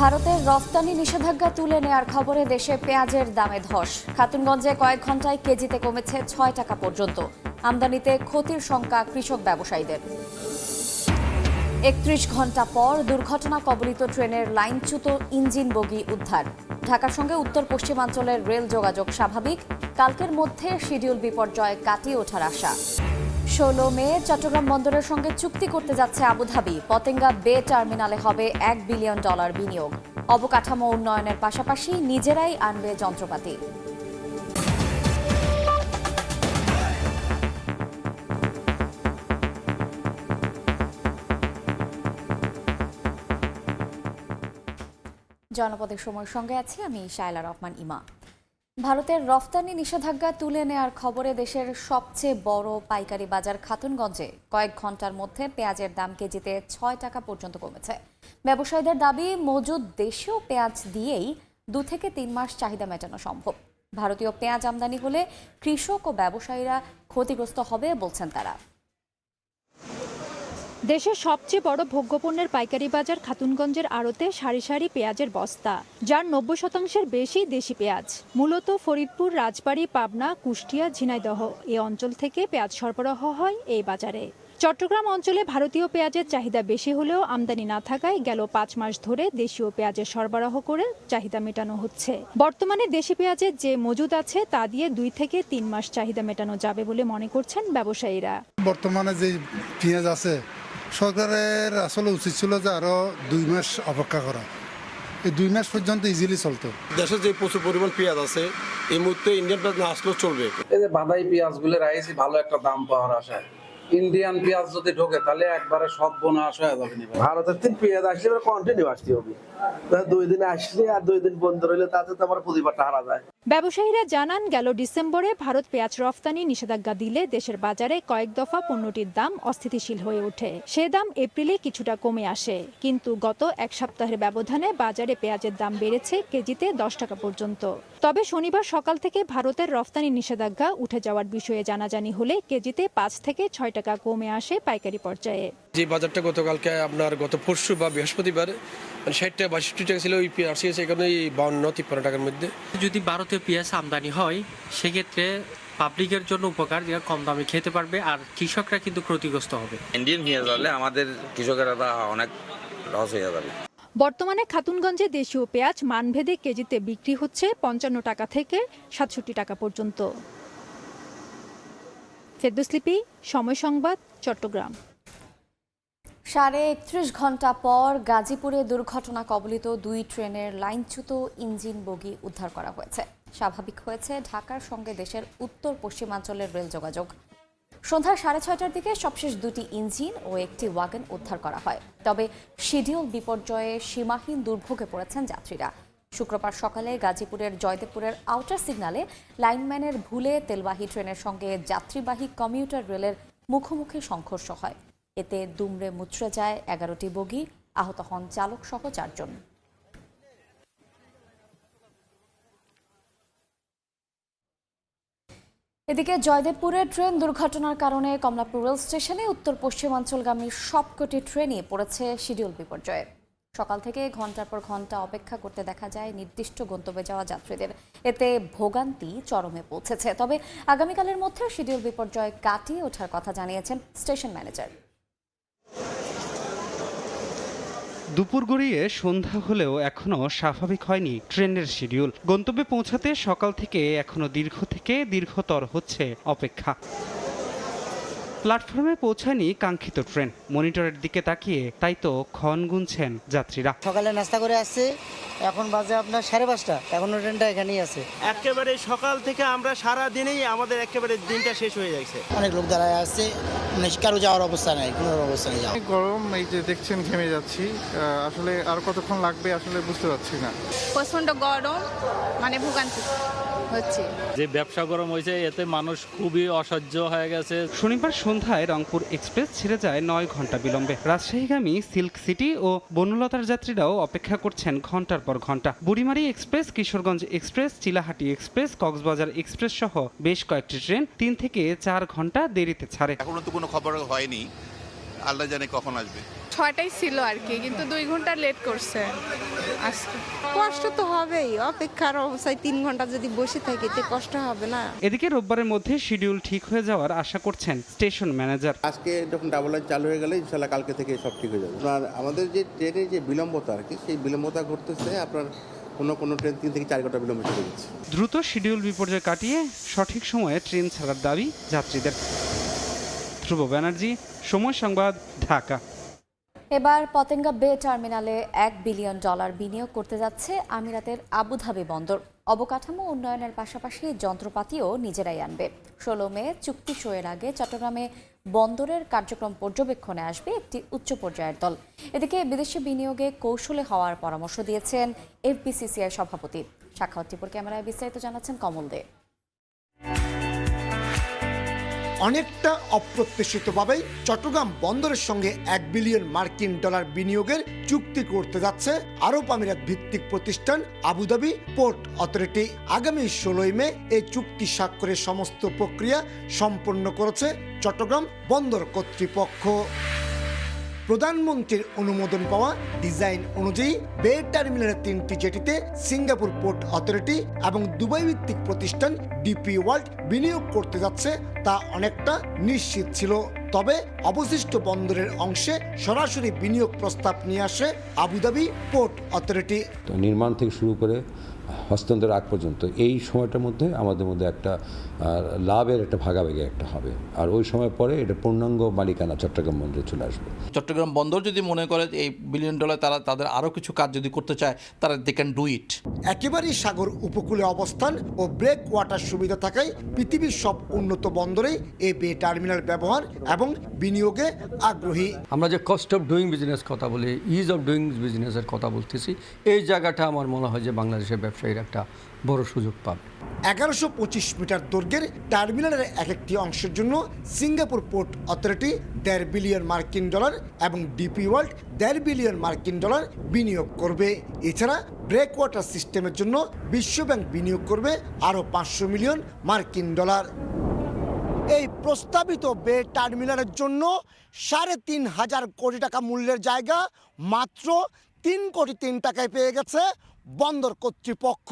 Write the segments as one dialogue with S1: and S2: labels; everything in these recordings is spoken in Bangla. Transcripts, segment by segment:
S1: ভারতের রফতানি নিষেধাজ্ঞা তুলে নেওয়ার খবরে দেশে পেঁয়াজের দামে ধস। খাতুনগঞ্জে কয়েক ঘন্টায় কেজিতে কমেছে ছয় টাকা পর্যন্ত। আমদানিতে ক্ষতির শঙ্কা কৃষক ব্যবসায়ীদের। একত্রিশ ঘণ্টা পর দুর্ঘটনা কবলিত ট্রেনের লাইনচ্যুত ইঞ্জিন বগি উদ্ধার। ঢাকার সঙ্গে উত্তর পশ্চিমাঞ্চলের রেল যোগাযোগ স্বাভাবিক। কালকের মধ্যে শিডিউল বিপর্যয় কাটিয়ে ওঠার আশা। ষোলো মে চট্টগ্রাম বন্দরের সঙ্গে চুক্তি করতে যাচ্ছে আবুধাবি। পতেঙ্গা বে টার্মিনালে হবে এক বিলিয়ন ডলার বিনিয়োগ। অবকাঠামো উন্নয়নের পাশাপাশি নিজেরাই আনবে যন্ত্রপাতি। জনপদের সময়ের সঙ্গে আছি আমি শায়লা রহমান ইমা। ভারতের রফতানি নিষেধাজ্ঞা তুলে নেয়ার খবরে দেশের সবচেয়ে বড় পাইকারি বাজার খাতুনগঞ্জে কয়েক ঘণ্টার মধ্যে পেঁয়াজের দাম কেজিতে ছয় টাকা পর্যন্ত কমেছে। ব্যবসায়ীদের দাবি, মজুদ দেশীয় পেঁয়াজ দিয়েই দু থেকে তিন মাস চাহিদা মেটানো সম্ভব। ভারতীয় পেঁয়াজ আমদানি হলে কৃষক ও ব্যবসায়ীরা ক্ষতিগ্রস্ত হবে বলছেন তারা।
S2: দেশের সবচেয়ে বড় ভোগ্যপণ্যের পাইকারি বাজার খাতুনগঞ্জের আড়তে সারি সারি পেঁয়াজের বস্তা, যার নব্বই শতাংশের বেশি দেশি পেঁয়াজ। মূলত ফরিদপুর, রাজবাড়ী, পাবনা, কুষ্টিয়া, ঝিনাইদহ এ অঞ্চল থেকে পেঁয়াজ সরবরাহ হয় এই বাজারে। চট্টগ্রাম অঞ্চলে ভারতীয় পেঁয়াজের চাহিদা বেশি হলেও আমদানি না থাকায় গেল পাঁচ মাস ধরে দেশীয় পেঁয়াজের সরবরাহ করে চাহিদা মেটানো হচ্ছে। বর্তমানে দেশি পেঁয়াজের যে মজুদ আছে তা দিয়ে দুই থেকে তিন মাস চাহিদা মেটানো যাবে বলে মনে করছেন ব্যবসায়ীরা।
S3: বর্তমানে যে পেঁয়াজ আছে সরকারের আসলে উচিত ছিল যে আরও দুই মাস অপেক্ষা করা এই দুই মাস পর্যন্ত ইজিলি চলতো
S4: দেশে যে প্রচুর পরিমাণ পেঁয়াজ আছে এই মুহূর্তে ইন্ডিয়ান পেঁয়াজ না আসলেও চলবে।
S5: এই যে বাদাই পেঁয়াজগুলো রাইছি ভালো একটা দাম পাওয়ার আশায়। ইন্ডিয়ান পেঁয়াজ যদি ঢোকে তাহলে একবারে সব বোনাস হয়ে যাবে
S6: ভারতের তিন পেঁয়াজ আসলে কন্টিনিউ আসতে হবে। দুই দিন আসলে আর দুই দিন বন্ধ রইলে তাতে তো আমার প্রতিবারটা হারা যায়।
S2: ব্যবসায়ীরা জানান, গেল ডিসেম্বরে ভারত পেঁয়াজ রফতানি নিষেধাজ্ঞা দিলে দেশের বাজারে কয়েক দফা পণ্যটির দাম অস্থিতিশীল হয়ে ওঠে। সে দাম এপ্রিলে কিছুটা কমে আসে। কিন্তু গত এক সপ্তাহের ব্যবধানে বাজারে পেঁয়াজের দাম বেড়েছে কেজিতে দশ টাকা পর্যন্ত। তবে শনিবার সকাল থেকে ভারতের রফতানি নিষেধাজ্ঞা উঠে যাওয়ার বিষয়ে জানাজানি হলে কেজিতে পাঁচ থেকে ছয় টাকা কমে আসে পাইকারি পর্যায়ে।
S4: যে বাজারটা গতকালকে আপনার গত পরশু বা বৃহস্পতিবার মানে ষাট টাকা বাষট্টি টাকা ছিল ওই পেঁয়াজ আছে এখানে এই বাউন্ন তিপ্পান্ন টাকার মধ্যে।
S7: যদি ভারতীয় পেঁয়াজ আমদানি হয় সেক্ষেত্রে পাবলিকের জন্য উপকার যারা কম দামে খেতে পারবে আর কৃষকরা কিন্তু ক্ষতিগ্রস্ত হবে।
S8: ইন্ডিয়ান পেঁয়াজ হলে আমাদের কৃষকেরা অনেক লস হয়ে যাবে।
S2: বর্তমানে খাতুনগঞ্জে দেশীয় পেঁয়াজ মানভেদে কেজিতে বিক্রি হচ্ছে পঞ্চান্ন টাকা থেকে সাতষট্টি টাকা পর্যন্ত। ফেরদুসলিপি সময় সংবাদ চট্টগ্রাম।
S1: সাড়ে একত্রিশ ঘণ্টা পর গাজীপুরে দুর্ঘটনা কবলিত দুই ট্রেনের লাইনচ্যুত ইঞ্জিন বগি উদ্ধার করা হয়েছে। স্বাভাবিক হয়েছে ঢাকার সঙ্গে দেশের উত্তর পশ্চিমাঞ্চলের রেল যোগাযোগ। সন্ধ্যা সাড়ে ছয়টার দিকে সবশেষ দুটি ইঞ্জিন ও একটি ওয়াগন উদ্ধার করা হয়। তবে শিডিউল বিপর্যয়ে সীমাহীন দুর্ভোগে পড়েছেন যাত্রীরা। শুক্রবার সকালে গাজীপুরের জয়দেবপুরের আউটার সিগনালে লাইনম্যানের ভুলে তেলবাহী ট্রেনের সঙ্গে যাত্রীবাহী কমিউটার রেলের মুখোমুখি সংঘর্ষ হয়। এতে দুমড়ে মুচড়ে যায় এগারোটি বগি। আহত হন চালক সহ চারজন। এদিকে জয়দেবপুরের ট্রেন দুর্ঘটনার কারণে কমলাপুর রেল স্টেশনে উত্তর পশ্চিমাঞ্চলগামী সবকটি ট্রেনই পড়েছে শিডিউল বিপর্যয়ে। সকাল থেকে ঘণ্টার পর ঘণ্টা অপেক্ষা করতে দেখা যায় নির্দিষ্ট গন্তব্যে যাওয়া যাত্রীদের। এতে ভোগান্তি চরমে পৌঁছেছে। তবে আগামীকালের মধ্যে শিডিউল বিপর্যয় কাটিয়ে ওঠার কথা জানিয়েছেন স্টেশন ম্যানেজার।
S9: দুপুর গড়িয়ে সন্ধ্যা হলেও এখনও স্বাভাবিক হয়নি ট্রেনের শিডিউল। গন্তব্যে পৌঁছাতে সকাল থেকে এখনও দীর্ঘ থেকে দীর্ঘতর হচ্ছে অপেক্ষা। প্ল্যাটফর্মে পৌঁছায়নি কাঙ্ক্ষিত ট্রেন। মনিটরের দিকে তাকিয়ে তাই তো ক্ষণ গুনছেন যাত্রীরা।
S10: সকালে নাস্তা করে আসছে এখন বাজে আপনার সাড়ে পাঁচটা। এখনও ট্রেনটা এখানেই আছে।
S6: একেবারে সকাল থেকে আমরা সারা দিনেই আমাদের একেবারে দিনটা শেষ হয়ে যাচ্ছে।
S10: অনেক লোক দাঁড়ায় আসছে মানে কারও যাওয়ার অবস্থা নাই কোনো অবস্থা নেই যাওয়া
S3: গরম এই যে দেখছেন ঘেমে যাচ্ছি আসলে আর কতক্ষণ লাগবে আসলে বুঝতে পারছি না।
S11: প্রচণ্ড গরম মানে ভোগান্তি। হচ্ছে।
S7: যে ব্যবসা গরম হয়েছে এতে মানুষ খুবই অসহ্য হয়ে গেছে।
S9: শনিবার সন্ধ্যায় রংপুর এক্সপ্রেস ছেড়ে যায় নয় ঘণ্টা বিলম্বে। রাজশাহীগামী সিল্ক সিটি ও বনলতার যাত্রীরাও অপেক্ষা করছেন ঘণ্টার পর ঘণ্টা। Burimari express Kishoreganj express Chilahati express Cox's Bazar express সহ বেশ কয়েকটি ট্রেন তিন থেকে চার ঘণ্টা দেরিতে ছাড়ে।
S8: এখনও তো কোনো খবর হয়নি।
S12: আল্লাহ জানে কখন আসবে।
S11: ছয়টাই ছিল আর কি কিন্তু দুই ঘণ্টা লেট করছে। আজকে।
S13: কষ্ট তো হবেই অপেক্ষার অবস্থায় তিন ঘণ্টা যদি বসে থাকি তো কষ্ট হবে না।
S9: এদিকে রোববারের মধ্যে শিডিউল ঠিক হয়ে যাওয়ার আশা করছেন স্টেশন ম্যানেজার
S12: আজকে যখন ডাবল লাইন চালু হয়ে গেলে ইনশাল্লাহ কালকে থেকে সব ঠিক হয়ে যাবে। আর আমাদের যে ট্রেনের যে বিলম্বতা আর কি সেই বিলম্বতা ঘটতেছে আপনার কোনো কোনো ট্রেন তিন থেকে চার ঘণ্টা বিলম্ব চলে যাচ্ছে
S9: দ্রুত শিডিউল বিপর্যয় কাটিয়ে সঠিক সময়ে ট্রেন ছাড়ার দাবি যাত্রীদের। ধ্রুব ব্যানার্জি, সময় সংবাদ, ঢাকা।
S1: এবার পতেঙ্গা বে টার্মিনালে এক বিলিয়ন ডলার বিনিয়োগ করতে যাচ্ছে আমিরাতের আবুধাবি বন্দর। অবকাঠামো উন্নয়নের পাশাপাশি যন্ত্রপাতিও নিজেরাই আনবে। ষোলো মে চুক্তি সইয়ের আগে চট্টগ্রামে বন্দরের কার্যক্রম পর্যবেক্ষণে আসবে একটি উচ্চ পর্যায়ের দল। এদিকে বিদেশি বিনিয়োগে কৌশলে হওয়ার পরামর্শ দিয়েছেন এফবিসিসিআই সভাপতি। সাক্ষাৎ টিপুর ক্যামেরায় বিস্তারিত জানাচ্ছেন কমল দে।
S14: অনেকটা অপ্রত্যাশিতভাবেই চট্টগ্রাম বন্দরের সঙ্গে এক বিলিয়ন মার্কিন ডলার বিনিয়োগের চুক্তি করতে যাচ্ছে আরব আমিরাত ভিত্তিক প্রতিষ্ঠান আবুধাবি পোর্ট অথরিটি। আগামী ষোলোই মে এই চুক্তি স্বাক্ষরের সমস্ত প্রক্রিয়া সম্পন্ন করেছে চট্টগ্রাম বন্দর কর্তৃপক্ষ। প্রধানমন্ত্রীর অনুমোদন পাওয়া ডিজাইন অনুযায়ী বে টার্মিনালের তিনটি জেটিতে সিঙ্গাপুর পোর্ট অথরিটি এবং দুবাই ভিত্তিক প্রতিষ্ঠান ডিপি ওয়ার্ল্ড বিনিয়োগ করতে যাচ্ছে তা অনেকটা নিশ্চিত ছিল। তবে অবশিষ্ট বন্দরের অংশে সরাসরি বিনিয়োগ প্রস্তাব নিয়ে আসে আবুধাবি পোর্ট অথরিটি।
S15: নির্মাণ থেকে শুরু করে হস্তান্তর আগ পর্যন্ত। এই সময়টার মধ্যে আমাদের মধ্যে একটা লাভের একটা ভাগাভাগি একটা হবে। আর ওই সময় পরে এটা পূর্ণাঙ্গ মালিকানা চট্টগ্রাম বন্দরে চলে আসবে।
S16: চট্টগ্রাম বন্দর যদি মনে করে এই বিলিয়ন ডলার তারা তাদের আরও কিছু কাজ যদি করতে চায় তারা দে ক্যান ডু ইট
S14: একেবারেই সাগর উপকূলে অবস্থান ও ব্রেক ওয়াটার সুবিধা থাকায় পৃথিবীর সব উন্নত বন্দরে এই বে টার্মিনাল ব্যবহার এবং বিনিয়োগে আগ্রহী।
S17: আমরা যে কস্ট অফ ডুইং বিজনেস কথা বলি ইজ অফ ডুইং বিজনেসের কথা বলতেছি এই জায়গাটা আমার মনে হয় যে বাংলাদেশের ব্যবসায়ীর একটা বড় সুযোগ পাবে।
S14: এগারোশো পঁচিশ মিটার দৈর্ঘ্যের টার্মিনালের এক একটি অংশের জন্য সিঙ্গাপুর পোর্ট অথরিটি দেড় বিলিয়ন মার্কিন ডলার এবং ডিপি ওয়ার্ল্ড দেড় বিলিয়ন মার্কিন ডলার বিনিয়োগ করবে। এছাড়া ব্রেক ওয়াটার সিস্টেমের জন্য বিশ্বব্যাংক বিনিয়োগ করবে আরও পাঁচশো মিলিয়ন মার্কিন ডলার। এই প্রস্তাবিত বে টার্মিনালের জন্য সাড়ে তিন হাজার কোটি টাকা মূল্যের জায়গা মাত্র তিন কোটি তিন টাকায় পেয়ে গেছে বন্দর কর্তৃপক্ষ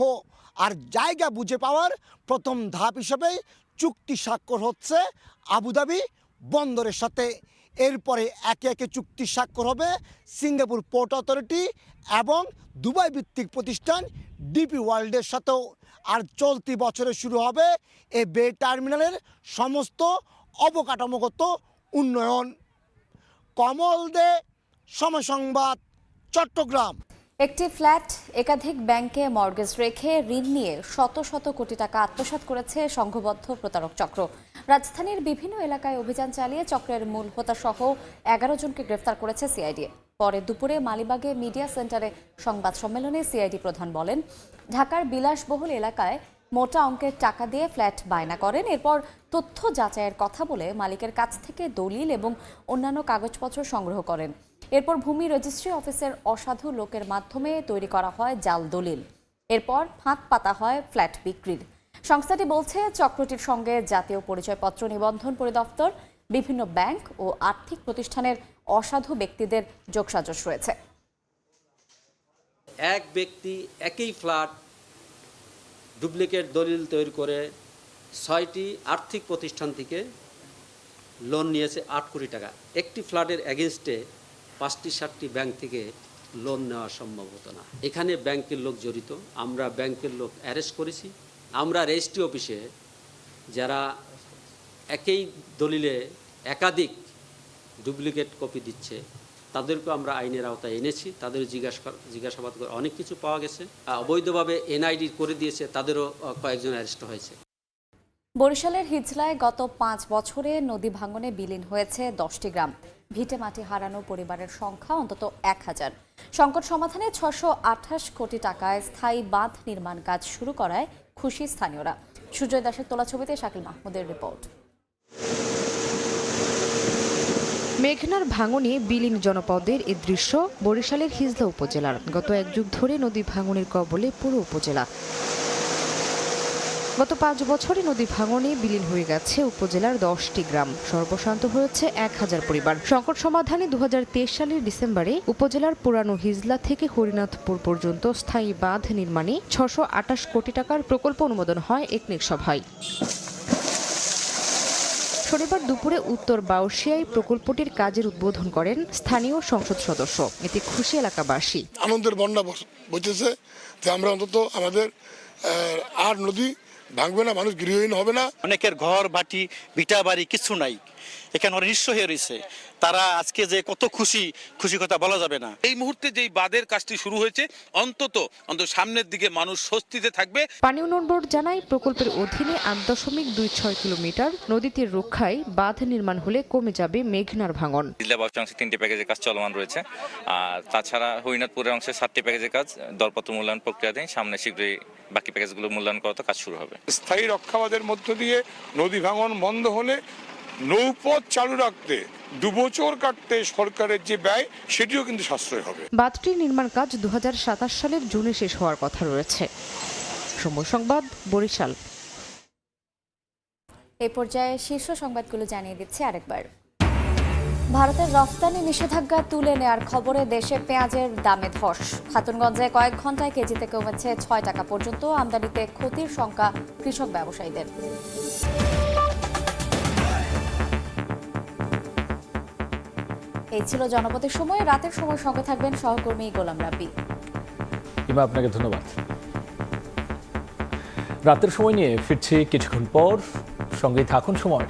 S14: আর জায়গা বুঝে পাওয়ার প্রথম ধাপ হিসেবে চুক্তি স্বাক্ষর হচ্ছে আবুধাবি বন্দরের সাথে। এরপরে একে একে চুক্তি স্বাক্ষর হবে সিঙ্গাপুর পোর্ট অথরিটি এবং দুবাই ভিত্তিক প্রতিষ্ঠান ডিপি ওয়ার্ল্ডের সাথেও। আর চলতি বছরে শুরু হবে এ বে টার্মিনালের সমস্ত অবকাঠামোগত উন্নয়ন। কমল দে, সময় সংবাদ, চট্টগ্রাম।
S1: একটি ফ্ল্যাট একাধিক ব্যাংকে মর্গেজ রেখে ঋণ নিয়ে শত শত কোটি টাকা আত্মসাৎ করেছে সংঘবদ্ধ প্রতারক চক্র। রাজধানীর বিভিন্ন এলাকায় অভিযান চালিয়ে চক্রের মূল হোতাসহ এগারো জনকে গ্রেফতার করেছে সিআইডি। পরে দুপুরে মালিবাগে মিডিয়া সেন্টারে সংবাদ সম্মেলনে সিআইডি প্রধান বলেন, ঢাকার বিলাসবহুল এলাকায় মোটা অঙ্কের টাকা দিয়ে ফ্ল্যাট বায়না করেন। এরপর তথ্য যাচাইয়ের কথা বলে মালিকের কাছ থেকে দলিল এবং অন্যান্য কাগজপত্র সংগ্রহ করেন। এরপর ভূমি রেজিস্ট্রি অফিসের অসাধু লোকের মাধ্যমে তৈরি করা হয় জাল দলিল। এরপর ফাঁক পাতা হয় ফ্ল্যাট বিক্রির। সংস্থাটি বলছে, চক্রটির সঙ্গে জাতীয় পরিচয়পত্র নিবন্ধন পরিদপ্তর, বিভিন্ন ব্যাংক ও আর্থিক প্রতিষ্ঠানের অসাধু ব্যক্তিদের যোগসাজশ রয়েছে।
S18: এক ব্যক্তি একই ফ্ল্যাট ডুপ্লিকেট দলিল তৈরি করে ছয়টি আর্থিক প্রতিষ্ঠান থেকে লোন নিয়েছে আট কোটি টাকা। একটি ফ্ল্যাটের এগেনস্টে পাঁচটি, সাতটি ব্যাংক থেকে লোন নেওয়া সম্ভব হতো না। এখানে ব্যাংকের লোক জড়িত। আমরা ব্যাংকের লোক অ্যারেস্ট করেছি। আমরা রেজিস্ট্রি অফিসে যারা একই দলিলে একাধিক ডুপ্লিকেট কপি দিচ্ছে তাদেরকে আমরা আইনের আওতায় এনেছি। তাদের জিজ্ঞাসা, জিজ্ঞাসাবাদ করে অনেক কিছু পাওয়া গেছে। অবৈধভাবে এনআইডি করে দিয়েছে, তাদেরও কয়েকজন অ্যারেস্ট হয়েছে।
S1: বরিশালের হিজলায় গত পাঁচ বছরে নদী ভাঙনে বিলীন হয়েছে দশটি গ্রাম। ভিটে মাটি হারানো পরিবারের সংখ্যা অন্তত এক হাজার। সংকট সমাধানে ছশো আঠাশ কোটি টাকায় স্থায়ী বাঁধ নির্মাণ কাজ শুরু করায় খুশি স্থানীয়রা। সুজয় দাসের তোলা ছবিতে শাকিল মাহমুদের রিপোর্ট।
S19: মেঘনার ভাঙনে বিলীন জনপদের এ দৃশ্য বরিশালের হিজলা উপজেলার। গত এক যুগ ধরে নদী ভাঙনের কবলে পুরো উপজেলা। গত পাঁচ বছরে নদী ভাঙনে বিলীন হয়ে গেছে উপজেলার দশটি গ্রাম। সর্বশান্ত হয়েছে এক হাজার পরিবার। সংকট সমাধানে দু সালের ডিসেম্বরে উপজেলার পুরানো হিজলা থেকে হরিনাথপুর পর্যন্ত স্থায়ী বাঁধ নির্মাণে ছশো আটাশ কোটি টাকার প্রকল্প অনুমোদন হয় একনেক সভায়। শনিবার দুপুরে উত্তর বাউশিয়ায় প্রকল্পটির কাজের উদ্বোধন করেন স্থানীয় সংসদ সদস্য, এতে খুশি এলাকাবাসী।
S20: আনন্দের বন্যা বইতেছে যে আমরা অন্তত আমাদের আর নদী ভাঙবে না মানুষ গৃহহীন হবে না।
S21: অনেকের ঘর বাটি ভিটা বাড়ি কিছু নাই। এখানে ওরা নিঃস্ব হয়ে রয়েছে। তারা আজকে যে কত খুশি খুশি কথা বলা যাবে না।
S22: এই মুহূর্তে যেই বাদের কাজটি শুরু হয়েছে অন্তত অন্তত সামনের দিকে মানুষ স্বস্তিতে থাকবে।
S19: পানি উন্নয়ন বোর্ড জানায় প্রকল্পের অধীনে আট দশমিক দুই ছয় কিলোমিটার নদীতে রক্ষায় বাঁধ নির্মাণ হলে কমে যাবে মেঘনার ভাঙন।
S23: জিল্লা বাস অংশে তিনটি প্যাকেজের কাজ চলমান রয়েছে। আর তাছাড়া হরিনাথপুরের অংশে সাতটি প্যাকেজের কাজ দরপত্র মূল্যায়ন প্রক্রিয়াধীন। সামনে শীঘ্রই বাকি প্যাকেজগুলো মূল্যায়ন করাতে কাজ শুরু হবে।
S20: স্থায়ী রক্ষাবাদের মধ্য দিয়ে নদী ভাঙন বন্ধ হলে নৌপথ চালু রাখতে দুবছর কাটতে সরকারের যে ব্যয় সেটিও কিন্তু সাশ্রয় হবে।
S19: বাঁধটির নির্মাণ কাজ দুহাজার সাতাশ সালের জুনে শেষ হওয়ার কথা রয়েছে। সময় সংবাদ বরিশাল।
S1: এ পর্যায়ে শীর্ষ সংবাদগুলো জানিয়ে দিচ্ছে আরেকবার। ভারতের রফতানি নিষেধাজ্ঞা তুলে নেয়ার খবরে দেশে পেঁয়াজের দামে ধস। খাতুনগঞ্জে কয়েক ঘন্টায় কেজিতে কমেছে ছয় টাকা পর্যন্ত আমদানিতে ক্ষতির শঙ্কা কৃষক ব্যবসায়ীদের। এই ছিল জনপথের সময়। রাতের সময় সঙ্গে থাকবেন সহকর্মী গোলাম রাব্বি।
S24: ইমা, আপনাকে ধন্যবাদ। রাতের সময় নিয়ে ফিরছি কিছুক্ষণ পর। সঙ্গে থাকুন সময়।